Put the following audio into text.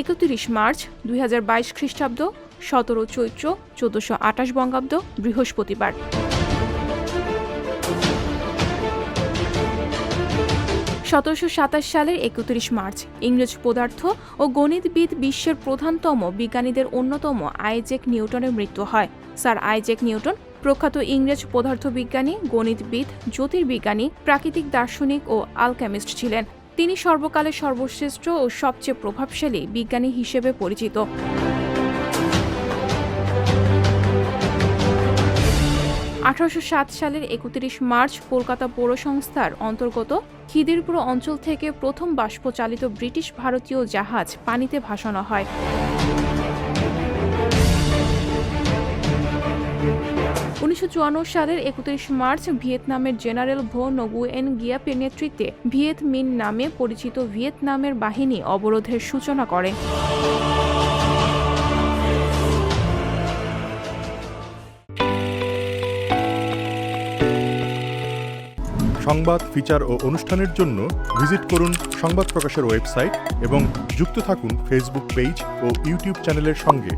একত্রিশ মার্চ দুই হাজার বাইশ খ্রিস্টাব্দ, সতেরো চৈত্র চোদ্দশো আটাশ বঙ্গাব্দ, বৃহস্পতিবার। সতেরোশো সাতাশ সালের একত্রিশ মার্চ, ইংরেজ পদার্থ ও গণিতবিদ বিশ্বের প্রধানতম বিজ্ঞানীদের অন্যতম আইজেক নিউটনের মৃত্যু হয়। স্যার আইজেক নিউটন, প্রখ্যাত ইংরেজ পদার্থবিজ্ঞানী, গণিতবিদ, জ্যোতির্বিজ্ঞানী, প্রাকৃতিক দার্শনিক ও আলকেমিস্ট ছিলেন। তিনি সর্বকালের সর্বশ্রেষ্ঠ ও সবচেয়ে প্রভাবশালী বিজ্ঞানী হিসেবে পরিচিত। আঠারোশো সাত সালের একত্রিশ মার্চ কলকাতা পৌর সংস্থার অন্তর্গত খিদিরপুর অঞ্চল থেকে প্রথম বাষ্পচালিত ব্রিটিশ ভারতীয় জাহাজ পানিতে ভাসানো হয়। উনিশশো চুয়ান্ন সালের একত্রিশ মার্চ ভিয়েতনামের জেনারেল ভো নগুয়েন গিয়াপের নেতৃত্বে ভিয়েত মিন নামে পরিচিত ভিয়েতনামের বাহিনী অবরোধের সূচনা করে। সংবাদ, ফিচার ও অনুষ্ঠানের জন্য ভিজিট করুন সংবাদ প্রকাশের ওয়েবসাইট এবং যুক্ত থাকুন ফেসবুক পেজ ও ইউটিউব চ্যানেলের সঙ্গে।